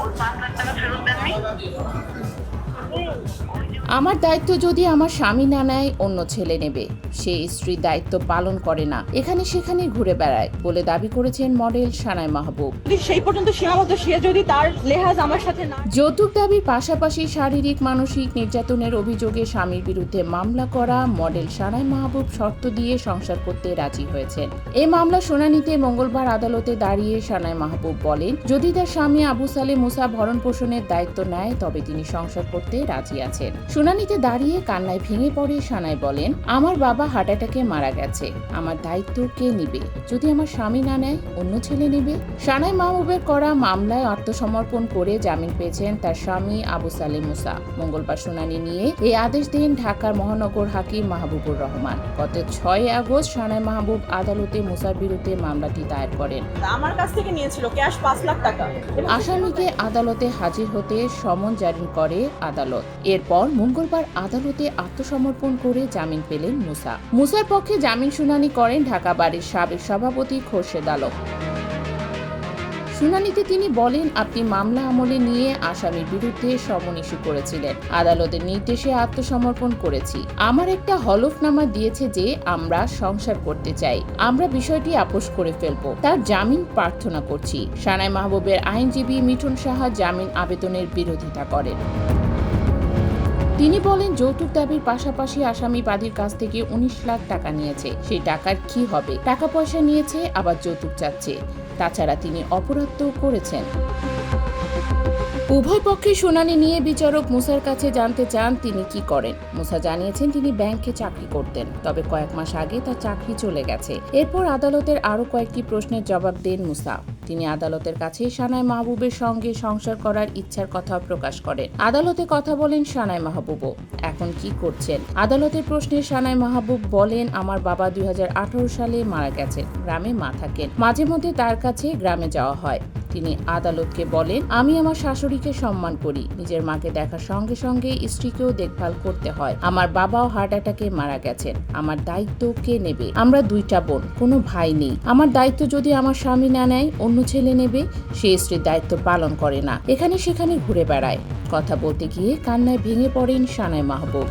ওর পাঁচ লাখ টাকা ফেরত দেননি? আমার দায়িত্ব যদি আমার স্বামী না নেয় অন্য ছেলে নেবে। সে স্ত্রীর দায়িত্ব পালন করে না। এখানে সেখানে ঘুরে বেড়ায় বলে দাবি করেছেন মডেল সানাই মাহবুব। সেই পর্যন্ত সীমাবদ্ধ সে যদি তার লেহাজ আমার সাথে না যৌতুক দাবির পাশাপাশি শারীরিক মানসিক নির্যাতনের অভিযোগে স্বামীর বিরুদ্ধে মামলা করা মডেল সানাই মাহবুব শর্ত দিয়ে সংসার করতে রাজি হয়েছেন। এই মামলা শুনানিতে মঙ্গলবার আদালতে দাঁড়িয়ে সানাই মাহবুব বলেন যদি তার স্বামী আবু সালে মুসা ভরণ পোষণের দায়িত্ব নেয় তবে তিনি সংসার করতে রাজি আছেন। শুনানিতে দাঁড়িয়ে কান্নায় ভেঙে পড়ে সানাই বলেন আমার বাবা হার্ট অ্যাটাকে মারা গেছে। আমার দায়িত্ব কে নিবে? যদি আমার স্বামী না নেয় অন্য ছেলে নেবে? সানাই মাহবুবের করা মামলায় আত্মসমর্পণ করে জামিন পেয়েছেন তার স্বামী আবু সালে মুসা। মঙ্গলবার শুনানি নিয়ে এই আদেশ দেন ঢাকার মহানগর হাকিম মাহবুবুর রহমান। গত ছয় আগস্ট সানাই মাহবুব আদালতে মুসার বিরুদ্ধে মামলাটি দায়ের করেন। আমার কাছ থেকে নিয়েছিল ক্যাশ পাঁচ লাখ টাকা। আসামিকে আদালতে হাজির হতে সমন জারি করে আদালত। এরপর মঙ্গলবার আদালতে আত্মসমর্পণ করে জামিন পেলেন মুসা। মুসার পক্ষে জামিন শুনানি করেন ঢাকা বাড়ির সাবেক সভাপতি খোরশেদ আলম। শুনানিতে তিনি বলেন, আপনি মামলা আমলে নিয়ে আসামির বিরুদ্ধে সমন ইস্যু করেছিলেন। আদালতের নির্দেশে আত্মসমর্পণ করেছি। আমার একটা হলফনামা দিয়েছে যে আমরা সংসার করতে চাই। আমরা বিষয়টি আপোষ করে ফেলব। তার জামিন প্রার্থনা করছি। সানাই মাহবুবের আইনজীবী মিঠুন সাহা জামিন আবেদনের বিরোধিতা করেন। তিনি বলেন, যৌতুক দাবির পাশাপাশি আসামি বাদীর কাছ থেকে উনিশ লাখ টাকা নিয়েছে। সেই টাকার কি হবে? টাকা পয়সা নিয়েছে, আবার যৌতুক চাচ্ছে। তাছাড়া তিনি অপরাধও করেছেন। উভয় পক্ষে শুনানি নিয়ে বিচারক মুসার কাছে জানতে চান তিনি কি করেন। মুসা জানিয়েছেন, তিনি ব্যাংকে চাকরি করতেন, তবে কয়েক মাস আগে তার চাকরি চলে গেছে। এরপর আদালতের আরও কয়েকটি প্রশ্নের জবাব দেন মুসা। তিনি আদালতের কাছে সানাই মাহবুবের সঙ্গে সংসার করার ইচ্ছার কথা প্রকাশ করেন। আদালতে কথা বলেন সানাই মাহবুবও। এখন কি করছেন? আদালতের প্রশ্নে সানাই মাহবুব বলেন, আমার বাবা দুই হাজার আঠারো সালে মারা গেছেন। গ্রামে মা থাকেন। মাঝে মধ্যে তার কাছে গ্রামে যাওয়া হয়। তিনি আদালতকে বলেন, আমি আমার শাশুড়িকে সম্মান করি। নিজের মাকে দেখার সঙ্গে সঙ্গে স্ত্রীকেও দেখভাল করতে হয়। আমার বাবাও হার্ট অ্যাটাকে মারা গেছেন। আমার দায়িত্ব কে নেবে? আমরা দুইটা বোন, কোনো ভাই নেই। আমার দায়িত্ব যদি আমার স্বামী না নেয়, অন্য ছেলে নেবে? সে স্ত্রীর দায়িত্ব পালন করে না। এখানে সেখানে ঘুরে বেড়ায়। কথা বলতে গিয়ে কান্নায় ভেঙে পড়েন সানাই মাহবুব।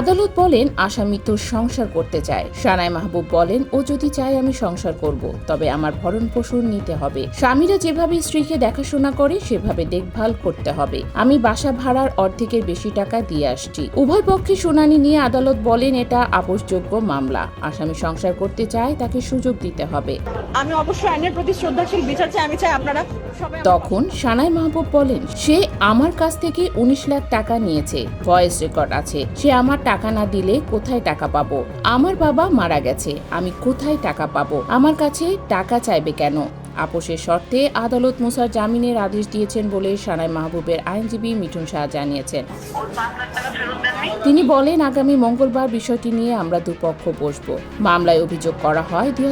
আদালত বলেন আসামি তো সংসার করতে চায়। সানাই মাহবুব বলেন ও যদি চায় আমি সংসার করব তবে আমার ভরণ পোষণ নিতে হবে। স্বামীরা যেভাবে স্ত্রীকে দেখাশোনা করে সেভাবে দেখভাল করতে হবে। আমি বাসা ভাড়ার অর্ধেকের বেশি টাকা দিয়ে আসছি। উভয় পক্ষে শুনানি নিয়ে আদালত বলেন এটা আপোষযোগ্য মামলা। আসামি সংসার করতে চায় তাকে সুযোগ দিতে হবে। আমি অবশ্যই আইনের প্রতি শ্রদ্ধাশীল বিচার চাই আমি চাই আপনারা তখন সানাই মাহবুব বলেন সে আমার কাছ থেকে উনিশ লাখ টাকা নিয়েছে ভয়েস রেকর্ড আছে। সে আমার টাকা না দিলে কোথায় টাকা পাবো? আমার বাবা মারা গেছে, আমি কোথায় টাকা পাবো? আমার কাছে টাকা চাইবে কেন? আপোষের শর্তে আদালত মুসার জামিনের আদেশ দিয়েছেন বলে সানাই মাহবুবের আইনজীবী মিঠুন শাহ জানিয়েছেন। তিনি বলেন, আগামী মঙ্গলবার বিষয়টি নিয়ে আমরা দুপক্ষ বসব। মামলায় অভিযোগ করা হয়, দুই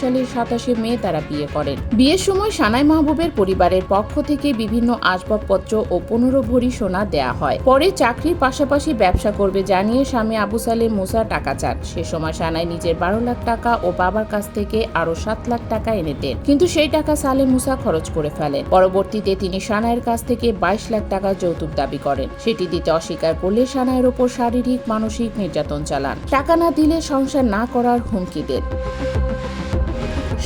সালের সাতাশে মে তারা বিয়ে করেন। বিয়ের সময় সানাই মাহবুবের পরিবারের পক্ষ থেকে বিভিন্ন আসবাবপত্র ও পনেরো ভরি সোনা দেয়া হয়। পরে চাকরির পাশাপাশি ব্যবসা করবে জানিয়ে স্বামী আবু সালে মুসা টাকা চান। সে সময় সানাই নিজের বারো লাখ টাকা ও বাবার কাছ থেকে আরও সাত লাখ টাকা এনে দেন। কিন্তু সেই টাকা সালে মুসা খরচ করে ফেলেন। পরবর্তীতে তিনি সানায়ের কাছ থেকে বাইশ লাখ টাকা যৌতুক দাবি করেন। সেটি দিতে অস্বীকার করলে সানায়ের ওপর শারীরিক, মানসিক নির্যাতন চালান। টাকা না দিলে সংসার না করার হুমকি দেন।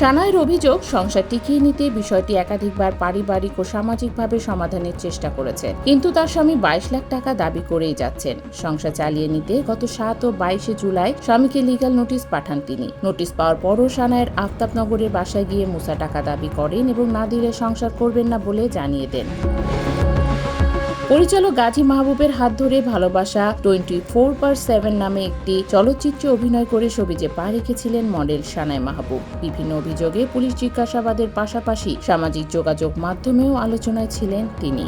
সানাইয়ের অভিযোগ, সংসার টিকিয়ে নিতে বিষয়টি একাধিকবার পারিবারিক ও সামাজিকভাবে সমাধানের চেষ্টা করেছেন কিন্তু তার স্বামী বাইশ লাখ টাকা দাবি করেই যাচ্ছেন। সংসার চালিয়ে নিতে গত সাত ও বাইশে জুলাই স্বামীকে লিগাল নোটিশ পাঠান তিনি। নোটিশ পাওয়ার পরও সানায়ের আফতাবনগরের বাসায় গিয়ে মুসা টাকা দাবি করেন এবং না দিলে সংসার করবেন না বলে জানিয়ে দেন। পরিচালক গাজী মাহবুবের হাত ধরে ভালোবাসা টোয়েন্টি ফোর পার সেভেন নামে একটি চলচ্চিত্রে অভিনয় করে সবিজে পা রেখেছিলেন মডেল সানাই মাহবুব। বিভিন্ন অভিযোগে পুলিশ জিজ্ঞাসাবাদের পাশাপাশি সামাজিক যোগাযোগ মাধ্যমেও আলোচনায় ছিলেন তিনি।